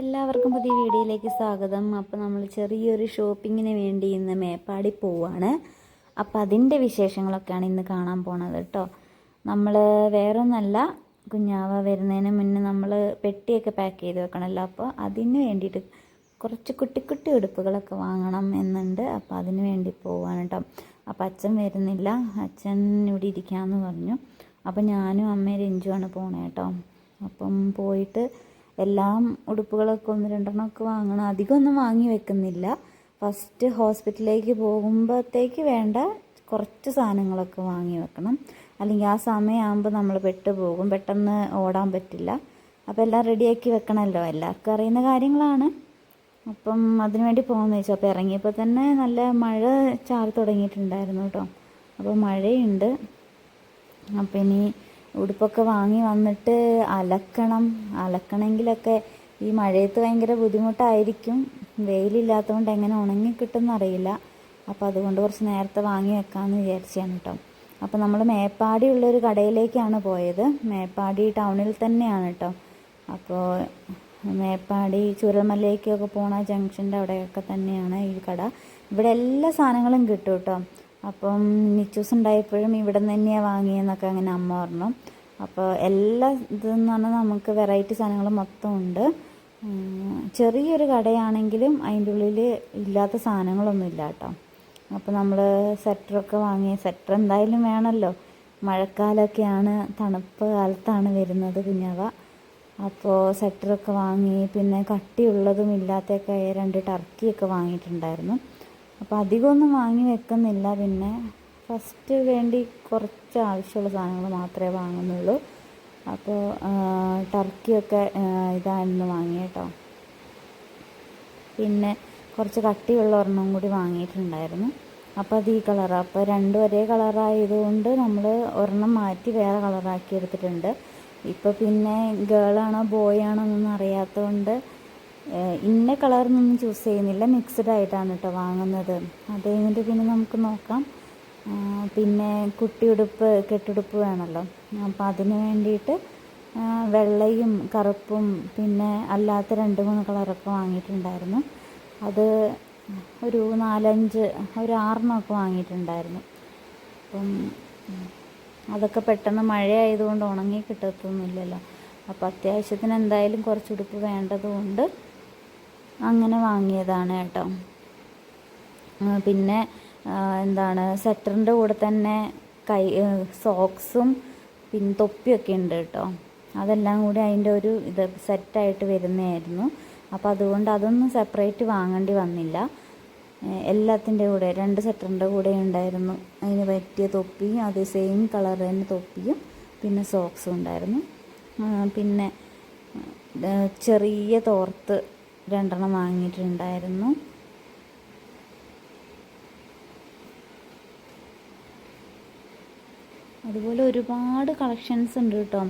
എല്ലാവർക്കും പുതിയ വീഡിയോയിലേക്ക് സ്വാഗതം. അപ്പോൾ നമ്മൾ ചെറിയൊരു ഷോപ്പിങ്ങിന് വേണ്ടി ഇന്ന് മേപ്പാടി പോവാണ്. അപ്പോൾ അതിന്റെ വിശേഷങ്ങളൊക്കെയാണ് ഇന്ന് കാണാൻ പോണത് കേട്ടോ നമ്മൾ വേറൊന്നല്ല കുഞ്ഞാവ വരുന്നതിന് മുന്നേ നമ്മൾ പെട്ടിയൊക്കെ പാക്ക് ചെയ്ത് വെക്കണമല്ലോ അപ്പോൾ അതിന് വേണ്ടിയിട്ട് കുറച്ച് കുട്ടി കുട്ടി ഉടുപ്പുകളൊക്കെ വാങ്ങണം എന്നുണ്ട്. അപ്പോൾ അതിന് വേണ്ടി പോവാണ് കേട്ടോ അപ്പോൾ അച്ഛൻ വരുന്നില്ല. അച്ഛൻ ഇവിടെ ഇരിക്കാമെന്ന് പറഞ്ഞു. അപ്പോൾ ഞാനും അമ്മയും രഞ്ജുവാണ് പോണേ കേട്ടോ അപ്പം പോയിട്ട് എല്ലാം ഉടുപ്പുകളൊക്കെ ഒന്ന് രണ്ടെണ്ണമൊക്കെ വാങ്ങണം. അധികമൊന്നും വാങ്ങി വെക്കുന്നില്ല. ഫസ്റ്റ് ഹോസ്പിറ്റലിലേക്ക് പോകുമ്പോഴത്തേക്ക് വേണ്ട കുറച്ച് സാധനങ്ങളൊക്കെ വാങ്ങി വെക്കണം. അല്ലെങ്കിൽ ആ സമയമാകുമ്പോൾ നമ്മൾ പെട്ടുപോകും പെട്ടെന്ന് ഓടാൻ പറ്റില്ല. അപ്പോൾ എല്ലാം റെഡിയാക്കി വെക്കണമല്ലോ എല്ലാവർക്കും അറിയുന്ന കാര്യങ്ങളാണ്. അപ്പം അതിനു വേണ്ടി പോകുമെന്ന് വെച്ചു അപ്പോൾ ഇറങ്ങിയപ്പോൾ തന്നെ നല്ല മഴ ചാറി തുടങ്ങിയിട്ടുണ്ടായിരുന്നു കേട്ടോ. അപ്പോൾ മഴയുണ്ട്. അപ്പം ഇനി ഉടുപ്പൊക്കെ വാങ്ങി വന്നിട്ട് അലക്കണം. അലക്കണമെങ്കിലൊക്കെ ഈ മഴയത്ത് ഭയങ്കര ബുദ്ധിമുട്ടായിരിക്കും. വെയിലില്ലാത്തതുകൊണ്ട് എങ്ങനെ ഉണങ്ങി കിട്ടുമെന്നറിയില്ല അപ്പോൾ അതുകൊണ്ട് കുറച്ച് നേരത്തെ വാങ്ങി വെക്കാമെന്ന് വിചാരിച്ചാണ് കേട്ടോ അപ്പോൾ നമ്മൾ മേപ്പാടി ഉള്ളൊരു കടയിലേക്കാണ് പോയത്. മേപ്പാടി ടൗണിൽ തന്നെയാണ് കേട്ടോ അപ്പോൾ മേപ്പാടി ചുരൽമലയിലേക്കൊക്കെ പോണ ജംഗ്ഷന്റെ അവിടെയൊക്കെ തന്നെയാണ് ഈ കട. ഇവിടെ എല്ലാ സാധനങ്ങളും കിട്ടും കേട്ടോ അപ്പം നിച്ചൂസ് ഉണ്ടായപ്പോഴും ഇവിടെ നിന്ന് തന്നെയാണ് വാങ്ങിയെന്നൊക്കെ അങ്ങനെ അമ്മ പറഞ്ഞു. അപ്പോൾ എല്ലാ ഇതെന്ന് പറഞ്ഞാൽ നമുക്ക് വെറൈറ്റി സാധനങ്ങൾ മൊത്തം ഉണ്ട്. ചെറിയൊരു കടയാണെങ്കിലും അതിന്റെ ഉള്ളിൽ ഇല്ലാത്ത സാധനങ്ങളൊന്നും ഇല്ല കേട്ടോ. അപ്പോൾ നമ്മൾ സെറ്ററൊക്കെ വാങ്ങി സെറ്റർ എന്തായാലും വേണമല്ലോ. മഴക്കാലമൊക്കെയാണ് തണുപ്പ് കാലത്താണ് വരുന്നത് കുഞ്ഞവ. അപ്പോൾ സെറ്ററൊക്കെ വാങ്ങി പിന്നെ കട്ടിയുള്ളതും ഇല്ലാത്തൊക്കെ രണ്ട് ടർക്കിയൊക്കെ വാങ്ങിയിട്ടുണ്ടായിരുന്നു. അപ്പോൾ അധികമൊന്നും വാങ്ങി വെക്കുന്നില്ല. പിന്നെ ഫസ്റ്റ് വേണ്ടി കുറച്ച് ആവശ്യമുള്ള സാധനങ്ങൾ മാത്രമേ വാങ്ങുന്നുള്ളൂ. അപ്പോൾ ടർക്കിയൊക്കെ ഇതായിരുന്നു വാങ്ങിയേട്ടോ. പിന്നെ കുറച്ച് കട്ടിയുള്ള ഒരെണ്ണം കൂടി വാങ്ങിയിട്ടുണ്ടായിരുന്നു. അപ്പോൾ അത് ഈ കളറാണ് അപ്പോൾ രണ്ടും ഒരേ കളറായതുകൊണ്ട് നമ്മൾ ഒരെണ്ണം മാറ്റി വേറെ കളറാക്കി എടുത്തിട്ടുണ്ട്. ഇപ്പോൾ പിന്നെ ഗേളാണോ ബോയ് ആണോ എന്നൊന്നും അറിയാത്തതുകൊണ്ട് ഇന്ന കളറിനൊന്നും ചൂസ് ചെയ്യുന്നില്ല. മിക്സ്ഡ് ആയിട്ടാണ് കേട്ടോ വാങ്ങുന്നത്. അത് കഴിഞ്ഞിട്ട് പിന്നെ നമുക്ക് നോക്കാം. പിന്നെ കുട്ടിയുടുപ്പ് കെട്ടുടുപ്പ് വേണമല്ലോ അപ്പോൾ അതിന് വേണ്ടിയിട്ട് വെള്ളയും കറുപ്പും പിന്നെ അല്ലാത്ത രണ്ട് മൂന്ന് കളറൊക്കെ വാങ്ങിയിട്ടുണ്ടായിരുന്നു. അത് ഒരു നാലഞ്ച് ഒരു ആറെണ്ണമൊക്കെ വാങ്ങിയിട്ടുണ്ടായിരുന്നു. അപ്പം അതൊക്കെ പെട്ടെന്ന് മഴയായതുകൊണ്ട് ഉണങ്ങി കിട്ടത്തൊന്നുമില്ലല്ലോ. അപ്പോൾ അത്യാവശ്യത്തിന് എന്തായാലും കുറച്ച് ഉടുപ്പ് വേണ്ടതുകൊണ്ട് അങ്ങനെ വാങ്ങിയതാണ് കേട്ടോ. പിന്നെ എന്താണ് സെറ്ററിന്റെ കൂടെ തന്നെ കൈ സോക്സും പിന്നെ തൊപ്പിയൊക്കെ ഉണ്ട് കേട്ടോ. അതെല്ലാം കൂടി അതിന്റെ ഒരു ഇത് സെറ്റായിട്ട് വരുന്നതായിരുന്നു. അപ്പോൾ അതുകൊണ്ട് അതൊന്നും സെപ്പറേറ്റ് വാങ്ങേണ്ടി വന്നില്ല. എല്ലാത്തിന്റെ കൂടെ രണ്ട് സെറ്ററിന്റെ കൂടെ ഉണ്ടായിരുന്നു. അതിന് പറ്റിയ തൊപ്പിയും അത് സെയിം കളർ തന്നെ തൊപ്പിയും പിന്നെ സോക്സും ഉണ്ടായിരുന്നു. പിന്നെ ചെറിയ തോർത്ത് രണ്ടെണ്ണം വാങ്ങിയിട്ടുണ്ടായിരുന്നു. അതുപോലെ ഒരുപാട് കളക്ഷൻസ് ഉണ്ട് കേട്ടോ.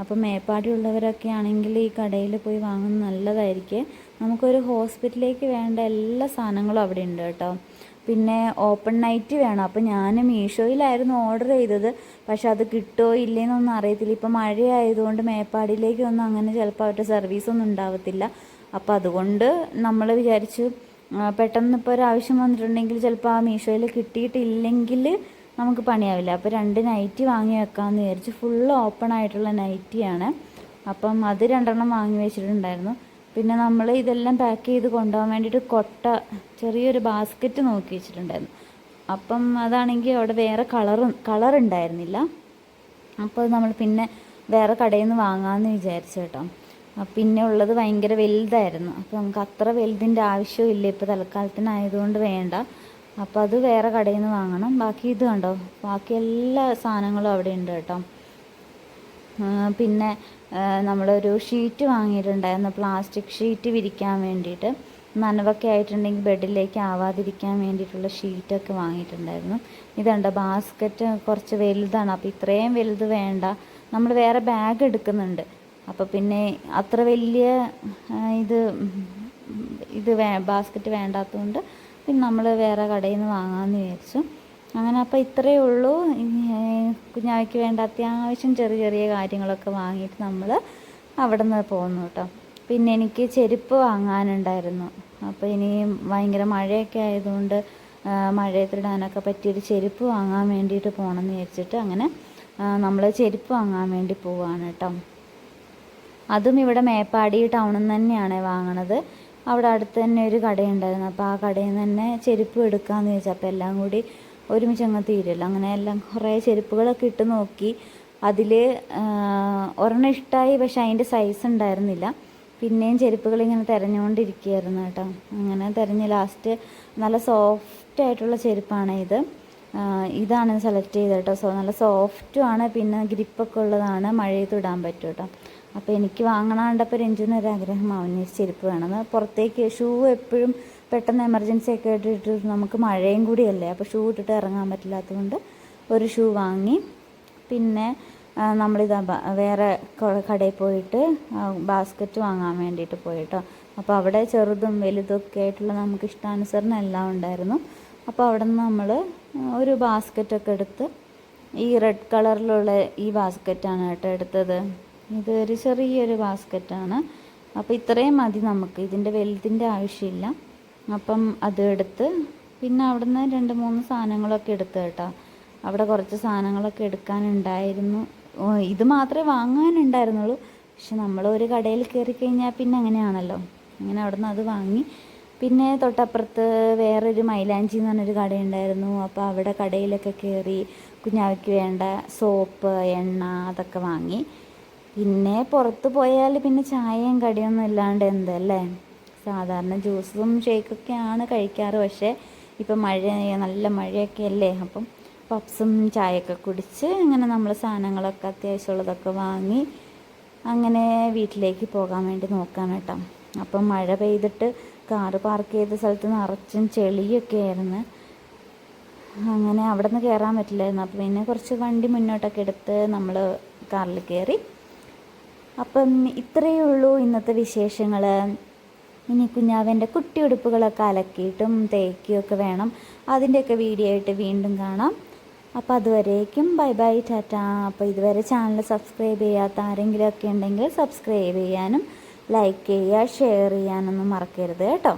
അപ്പോൾ മേപ്പാടി ഉള്ളവരൊക്കെ ആണെങ്കിൽ ഈ കടയിൽ പോയി വാങ്ങുന്നത് നല്ലതായിരിക്കും. നമുക്കൊരു ഹോസ്പിറ്റലിലേക്ക് വേണ്ട എല്ലാ സാധനങ്ങളും അവിടെ ഉണ്ട് കേട്ടോ. പിന്നെ ഓപ്പൺ നൈറ്റ് വേണം. അപ്പോൾ ഞാൻ മീഷോയിലായിരുന്നു ഓർഡർ ചെയ്തത്. പക്ഷെ അത് കിട്ടുമോ ഇല്ലേന്നൊന്നും അറിയത്തില്ല. ഇപ്പോൾ മഴയായതുകൊണ്ട് മേപ്പാടിയിലേക്കൊന്നും അങ്ങനെ ചിലപ്പോൾ അവരുടെ സർവീസൊന്നും ഉണ്ടാവത്തില്ല. അപ്പോൾ അതുകൊണ്ട് നമ്മൾ വിചാരിച്ചു പെട്ടെന്ന് ഇപ്പോൾ ഒരു ആവശ്യം വന്നിട്ടുണ്ടെങ്കിൽ ചിലപ്പോൾ ആ മീഷോയിൽ കിട്ടിയിട്ടില്ലെങ്കിൽ നമുക്ക് പണിയാവില്ല. അപ്പോൾ രണ്ട് നൈറ്റി വാങ്ങി വെക്കാമെന്ന് വിചാരിച്ചു ഫുള്ള് ഓപ്പൺ ആയിട്ടുള്ള നൈറ്റിയാണ്. അപ്പം അത് രണ്ടെണ്ണം വാങ്ങി വെച്ചിട്ടുണ്ടായിരുന്നു. പിന്നെ നമ്മൾ ഇതെല്ലാം പാക്ക് ചെയ്ത് കൊണ്ടുപോകാൻ വേണ്ടിയിട്ട് കൊട്ട ചെറിയൊരു ബാസ്ക്കറ്റ് നോക്കി വെച്ചിട്ടുണ്ടായിരുന്നു. അപ്പം അതാണെങ്കിൽ അവിടെ വേറെ കളറും കളർ ഉണ്ടായിരുന്നില്ല. അപ്പോൾ നമ്മൾ പിന്നെ വേറെ കടയിൽ നിന്ന് വാങ്ങാമെന്ന് വിചാരിച്ചു കേട്ടോ. പിന്നെ ഉള്ളത് ഭയങ്കര വലുതായിരുന്നു. അപ്പോൾ നമുക്ക് അത്ര വലുതിന്റെ ആവശ്യമില്ല ഇപ്പോൾ തൽക്കാലത്തിനായതുകൊണ്ട് വേണ്ട. അപ്പോൾ അത് വേറെ കടയിൽ നിന്ന് വാങ്ങണം. ബാക്കി ഇത് കണ്ടോ? ബാക്കി എല്ലാ സാധനങ്ങളും അവിടെ ഉണ്ട് കേട്ടോ. പിന്നെ നമ്മളൊരു ഷീറ്റ് വാങ്ങിയിട്ടുണ്ടായിരുന്നു. പ്ലാസ്റ്റിക് ഷീറ്റ് വിരിക്കാൻ വേണ്ടിയിട്ട്. നനവൊക്കെ ആയിട്ടുണ്ടെങ്കിൽ ബെഡിലേക്ക് ആവാതിരിക്കാൻ വേണ്ടിയിട്ടുള്ള ഷീറ്റൊക്കെ വാങ്ങിയിട്ടുണ്ടായിരുന്നു. ഇതുണ്ട് ബാസ്ക്കറ്റ് കുറച്ച് വലുതാണ്. അപ്പോൾ ഇത്രയും വലുത് വേണ്ട. നമ്മൾ വേറെ ബാഗ് എടുക്കുന്നുണ്ട്. അപ്പോൾ പിന്നെ അത്ര വലിയ ഇത് ഇത് വേ ബാസ്ക്കറ്റ് വേണ്ടാത്തതുകൊണ്ട് പിന്നെ നമ്മൾ വേറെ കടയിൽ നിന്ന് വാങ്ങാമെന്ന് വിചാരിച്ചു. അങ്ങനെ അപ്പോൾ ഇത്രയേ ഉള്ളൂ. കുഞ്ഞാവയ്ക്ക് വേണ്ട അത്യാവശ്യം ചെറിയ ചെറിയ കാര്യങ്ങളൊക്കെ വാങ്ങിയിട്ട് നമ്മൾ അവിടെ നിന്ന് പോന്നു കേട്ടോ. പിന്നെ എനിക്ക് ചെരുപ്പ് വാങ്ങാനുണ്ടായിരുന്നു. അപ്പോൾ ഇനി ഭയങ്കര മഴയൊക്കെ ആയതുകൊണ്ട് മഴയത്തിടാനൊക്കെ പറ്റിയൊരു ചെരുപ്പ് വാങ്ങാൻ വേണ്ടിയിട്ട് പോകണമെന്ന് വിചാരിച്ചിട്ട് അങ്ങനെ നമ്മൾ ചെരുപ്പ് വാങ്ങാൻ വേണ്ടി പോവാണ് കേട്ടോ. അതും ഇവിടെ മേപ്പാടി ടൗണിൽ നിന്ന് തന്നെയാണ് വാങ്ങണത്. അവിടെ അടുത്ത് തന്നെ ഒരു കടയുണ്ടായിരുന്നു. അപ്പോൾ ആ കടയിൽ നിന്ന് തന്നെ ചെരുപ്പ് എടുക്കാമെന്ന് ചോദിച്ചു. അപ്പോൾ എല്ലാം കൂടി ഒരുമിച്ച് അങ്ങ് തീരുമല്ലോ അങ്ങനെ എല്ലാം കുറേ ചെരുപ്പുകളൊക്കെ ഇട്ട് നോക്കി. അതിൽ ഒരെണ്ണം ഇഷ്ടമായി പക്ഷെ അതിന്റെ സൈസ് ഉണ്ടായിരുന്നില്ല. പിന്നെയും ചെരുപ്പുകൾ ഇങ്ങനെ തിരഞ്ഞുകൊണ്ടിരിക്കുകയായിരുന്നു കേട്ടോ. അങ്ങനെ തിരഞ്ഞ് ലാസ്റ്റ് നല്ല സോഫ്റ്റ് ആയിട്ടുള്ള ചെരുപ്പാണ് ഇത്. ഇതാണ് സെലക്ട് ചെയ്തത് കേട്ടോ. സോ നല്ല സോഫ്റ്റും ആണ്. പിന്നെ ഗ്രിപ്പൊക്കെ ഉള്ളതാണ്. മഴയത്ത് ഇടാൻ പറ്റും കേട്ടോ. അപ്പോൾ എനിക്ക് വാങ്ങണാണ്ടപ്പോൾ രഞ്ജുവിന് ഒരു ആഗ്രഹം അവന് ചെരുപ്പ് വേണമെന്ന് പുറത്തേക്ക് ഷൂ എപ്പോഴും പെട്ടെന്ന് എമർജൻസി ഒക്കെ ഇട്ടിട്ട് നമുക്ക് മഴയും കൂടിയല്ലേ അപ്പോൾ ഷൂ ഇട്ടിട്ട് ഇറങ്ങാൻ പറ്റില്ലാത്തതുകൊണ്ട് ഒരു ഷൂ വാങ്ങി. പിന്നെ നമ്മളിതാ വേറെ കടയിൽ പോയിട്ട് ബാസ്ക്കറ്റ് വാങ്ങാൻ വേണ്ടിയിട്ട് പോയിട്ടോ. അപ്പോൾ അവിടെ ചെറുതും വലുതൊക്കെ ആയിട്ടുള്ള നമുക്ക് ഇഷ്ടാനുസരണം എല്ലാം ഉണ്ടായിരുന്നു. അപ്പോൾ അവിടെ നിന്ന് നമ്മൾ ഒരു ബാസ്ക്കറ്റൊക്കെ എടുത്ത് ഈ റെഡ് കളറിലുള്ള ഈ ബാസ്ക്കറ്റാണ് കേട്ടോ എടുത്തത്. ഇത് ഒരു ചെറിയൊരു ബാസ്ക്കറ്റാണ്. അപ്പോൾ ഇത്രയും മതി നമുക്ക്. ഇതിന്റെ വലുതിന്റെ ആവശ്യമില്ല. അപ്പം അത് എടുത്ത് പിന്നെ അവിടുന്ന് രണ്ട് മൂന്ന് സാധനങ്ങളൊക്കെ എടുത്ത് കേട്ടോ. അവിടെ കുറച്ച് സാധനങ്ങളൊക്കെ എടുക്കാനുണ്ടായിരുന്നു. ഇത് മാത്രമേ വാങ്ങാനുണ്ടായിരുന്നുള്ളൂ. പക്ഷെ നമ്മൾ ഒരു കടയിൽ കയറി കഴിഞ്ഞാൽ പിന്നെ അങ്ങനെയാണല്ലോ. അങ്ങനെ അവിടുന്ന് അത് വാങ്ങി. പിന്നെ തൊട്ടപ്പുറത്ത് വേറൊരു മൈലാഞ്ചി എന്ന് പറഞ്ഞൊരു കടയുണ്ടായിരുന്നു. അപ്പോൾ അവിടെ കടയിലൊക്കെ കയറി കുഞ്ഞാവയ്ക്ക് വേണ്ട സോപ്പ് എണ്ണ അതൊക്കെ വാങ്ങി. പിന്നെ പുറത്ത് പോയാൽ പിന്നെ ചായയും കടിയൊന്നും ഇല്ലാണ്ട് എന്തല്ലേ? സാധാരണ ജ്യൂസും ഷേക്കൊക്കെയാണ് കഴിക്കാറ്. പക്ഷേ ഇപ്പം മഴ നല്ല മഴയൊക്കെ അല്ലേ അപ്പം പപ്സും ചായയൊക്കെ കുടിച്ച് അങ്ങനെ നമ്മൾ സാധനങ്ങളൊക്കെ അത്യാവശ്യമുള്ളതൊക്കെ വാങ്ങി അങ്ങനെ വീട്ടിലേക്ക് പോകാൻ വേണ്ടി നോക്കാൻ കേട്ടോ. അപ്പം മഴ പെയ്തിട്ട് കാറ് പാർക്ക് ചെയ്ത സ്ഥലത്ത് നിറച്ചും ചെളിയൊക്കെ ആയിരുന്നു അങ്ങനെ അവിടെ നിന്ന് കയറാൻ പറ്റില്ലായിരുന്നു. അപ്പോൾ പിന്നെ കുറച്ച് വണ്ടി മുന്നോട്ടൊക്കെ എടുത്ത് നമ്മൾ കാറിൽ കയറി അപ്പം ഇത്രയേ ഉള്ളൂ ഇന്നത്തെ വിശേഷങ്ങൾ. ഇനി കുഞ്ഞാവന്റെ കുട്ടി ഉടുപ്പുകളൊക്കെ അലക്കിയിട്ടും തേക്കിയൊക്കെ വേണം. അതിന്റെയൊക്കെ വീഡിയോ ആയിട്ട് വീണ്ടും കാണാം. അപ്പോൾ അതുവരേക്കും ബൈ ബൈ ടാറ്റ. അപ്പോൾ ഇതുവരെ ചാനൽ സബ്സ്ക്രൈബ് ചെയ്യാത്ത ആരെങ്കിലുമൊക്കെ ഉണ്ടെങ്കിൽ സബ്സ്ക്രൈബ് ചെയ്യാനും ലൈക്ക് ചെയ്യുക ഷെയർ ചെയ്യാനൊന്നും മറക്കരുത് കേട്ടോ.